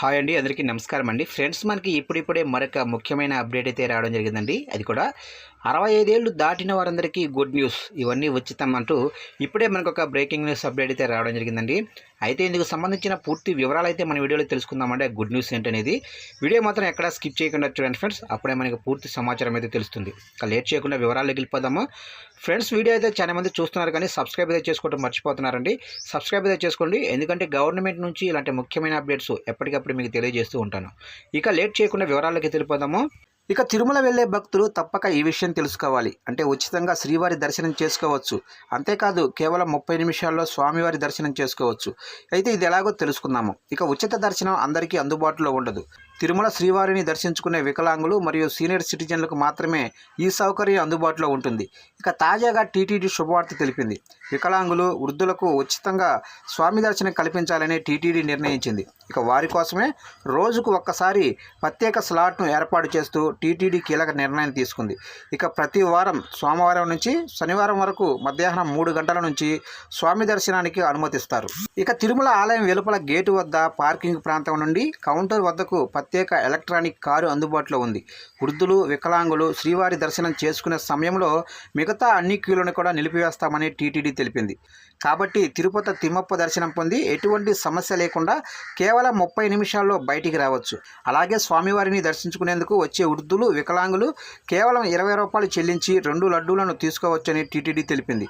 Hi అండి అందరికీ నమస్కారం అండి. ఫ్రెండ్స్ మనకి ఇప్పుడిప్పుడే మరొక ముఖ్యమైన అప్డేట్ అయితే రావడం జరిగిందండి. అది కూడా అరవై ఐదేళ్ళు దాటిన వారందరికీ గుడ్ న్యూస్. ఇవన్నీ ఉచితం అంటూ ఇప్పుడే మనకు ఒక బ్రేకింగ్ న్యూస్ అప్డేట్ అయితే రావడం జరిగిందండి. అయితే ఇందుకు సంబంధించిన పూర్తి వివరాలు అయితే మన వీడియోలో తెలుసుకుందామంటే గుడ్ న్యూస్ ఏంటనేది వీడియో మాత్రం ఎక్కడా స్కిప్ చేయకుండా చూడండి ఫ్రెండ్స్. అప్పుడే మనకి పూర్తి సమాచారం అయితే తెలుస్తుంది. ఇక లేట్ చేయకుండా వివరాల్లోకి వెళ్ళిపోదాము. ఫ్రెండ్స్ వీడియో అయితే చాలా మంది చూస్తున్నారు కానీ సబ్స్క్రైబ్ అయితే చేసుకోవడం మర్చిపోతున్నారండి. సబ్స్క్రైబ్ అయితే చేసుకోండి. ఎందుకంటే గవర్నమెంట్ నుంచి ఇలాంటి ముఖ్యమైన అప్డేట్స్ ఎప్పటికప్పుడు మీకు తెలియజేస్తూ ఉంటాను. ఇక లేట్ చేయకుండా వివరాల్లోకి తెలిపోదాము ఇక తిరుమల వెళ్ళే భక్తులు తప్పక ఈ విషయం తెలుసుకోవాలి. అంటే ఉచితంగా శ్రీవారి దర్శనం చేసుకోవచ్చు. అంతేకాదు కేవలం ముప్పై నిమిషాల్లో స్వామివారి దర్శనం చేసుకోవచ్చు. అయితే ఇది ఎలాగో తెలుసుకుందాము. ఇక ఉచిత దర్శనం అందరికీ అందుబాటులో ఉండదు. తిరుమల శ్రీవారిని దర్శించుకునే వికలాంగులు మరియు సీనియర్ సిటిజన్లకు మాత్రమే ఈ సౌకర్యం అందుబాటులో ఉంటుంది. ఇక తాజాగా టీటీడీ శుభవార్త తెలిపింది. వికలాంగులు వృద్ధులకు ఉచితంగా స్వామి దర్శనం కల్పించాలని టీటీడీ నిర్ణయించింది. ఇక వారి కోసమే రోజుకు ఒక్కసారి ప్రత్యేక స్లాట్ను ఏర్పాటు చేస్తూ టీటీడీ కీలక నిర్ణయం తీసుకుంది. ఇక ప్రతి వారం సోమవారం నుంచి శనివారం వరకు మధ్యాహ్నం మూడు గంటల నుంచి స్వామి దర్శనానికి అనుమతిస్తారు. ఇక తిరుమల ఆలయం వెలుపల గేటు వద్ద పార్కింగ్ ప్రాంతం నుండి కౌంటర్ వద్దకు ప్రత్యేక ఎలక్ట్రానిక్ కారు అందుబాటులో ఉంది. వృద్ధులు వికలాంగులు శ్రీవారి దర్శనం చేసుకునే సమయంలో మిగతా అన్ని క్యూలను కూడా నిలిపివేస్తామని టీటీడీ తెలిపింది. కాబట్టి తిరుపతి తిమ్మప్ప దర్శనం పొంది ఎటువంటి సమస్య లేకుండా కేవలం ముప్పై నిమిషాల్లో బయటికి రావచ్చు. అలాగే స్వామివారిని దర్శించుకునేందుకు వచ్చే వృద్ధులు వికలాంగులు కేవలం ఇరవై రూపాయలు చెల్లించి రెండు లడ్డూలను తీసుకోవచ్చని టీటీడీ తెలిపింది.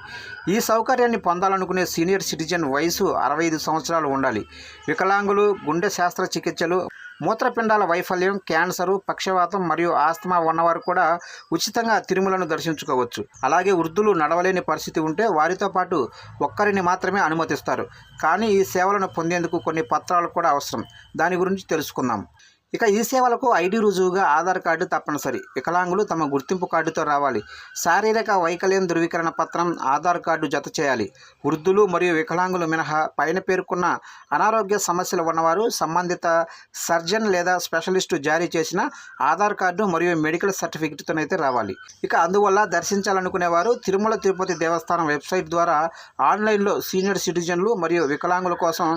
ఈ సౌకర్యాన్ని పొందాలనుకునే సీనియర్ సిటిజన్ వయసు అరవై ఐదు సంవత్సరాలు ఉండాలి. వికలాంగులు గుండె శస్త్రచికిత్సలు మూత్రపిండాల వైఫల్యం క్యాన్సరు పక్షవాతం మరియు ఆస్తమా ఉన్నవారు కూడా ఉచితంగా తిరుమలను దర్శించుకోవచ్చు. అలాగే వృద్ధులు నడవలేని పరిస్థితి ఉంటే వారితో పాటు ఒక్కరిని మాత్రమే అనుమతిస్తారు. కానీ ఈ సేవలను పొందేందుకు కొన్ని పత్రాలు కూడా అవసరం. దాని గురించి తెలుసుకుందాం. ఇక ఈ సేవలకు ఐడి రుజువుగా ఆధార్ కార్డు తప్పనిసరి. వికలాంగులు తమ గుర్తింపు కార్డుతో రావాలి. శారీరక వైకల్యం ధృవీకరణ పత్రం ఆధార్ కార్డు జత చేయాలి. వృద్ధులు మరియు వికలాంగులు మినహా పైన పేర్కొన్న అనారోగ్య సమస్యలు ఉన్నవారు సంబంధిత సర్జన్ లేదా స్పెషలిస్టు జారీ చేసిన ఆధార్ కార్డు మరియు మెడికల్ సర్టిఫికెట్తోనైతే రావాలి. ఇక అందువల్ల దర్శించాలనుకునేవారు తిరుమల తిరుపతి దేవస్థానం వెబ్సైట్ ద్వారా ఆన్లైన్లో సీనియర్ సిటిజన్లు మరియు వికలాంగుల కోసం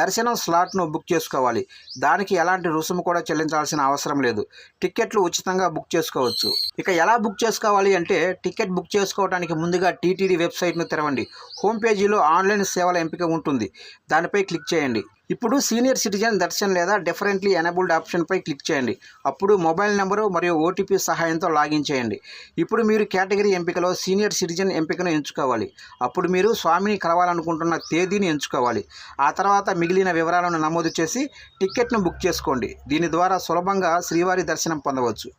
దర్శనం స్లాట్ను బుక్ చేసుకోవాలి. దానికి ఎలాంటి రుసుము కూడా చెల్లించాల్సిన అవసరం లేదు. టికెట్లు ఉచితంగా బుక్ చేసుకోవచ్చు. ఇక ఎలా బుక్ చేసుకోవాలి అంటే టికెట్ బుక్ చేసుకోవడానికి ముందుగా టీటీడీ వెబ్సైట్ను తెరవండి. హోమ్ పేజీలో ఆన్లైన్ సేవల ఎంపిక ఉంటుంది. దానిపై క్లిక్ చేయండి. ఇప్పుడు సీనియర్ సిటిజన్ దర్శన్ లేదా డిఫరెంట్లీ ఎనబుల్డ్ ఆప్షన్పై క్లిక్ చేయండి. అప్పుడు మొబైల్ నెంబరు మరియు ఓటీపీ సహాయంతో లాగిన్ చేయండి. ఇప్పుడు మీరు కేటగిరీ ఎంపికలో సీనియర్ సిటిజన్ ఎంపికను ఎంచుకోవాలి. అప్పుడు మీరు స్వామిని కలవాలనుకుంటున్న తేదీని ఎంచుకోవాలి. ఆ తర్వాత మిగిలిన వివరాలను నమోదు చేసి టిక్కెట్ను బుక్ చేసుకోండి. దీని ద్వారా సులభంగా శ్రీవారి దర్శనం పొందవచ్చు.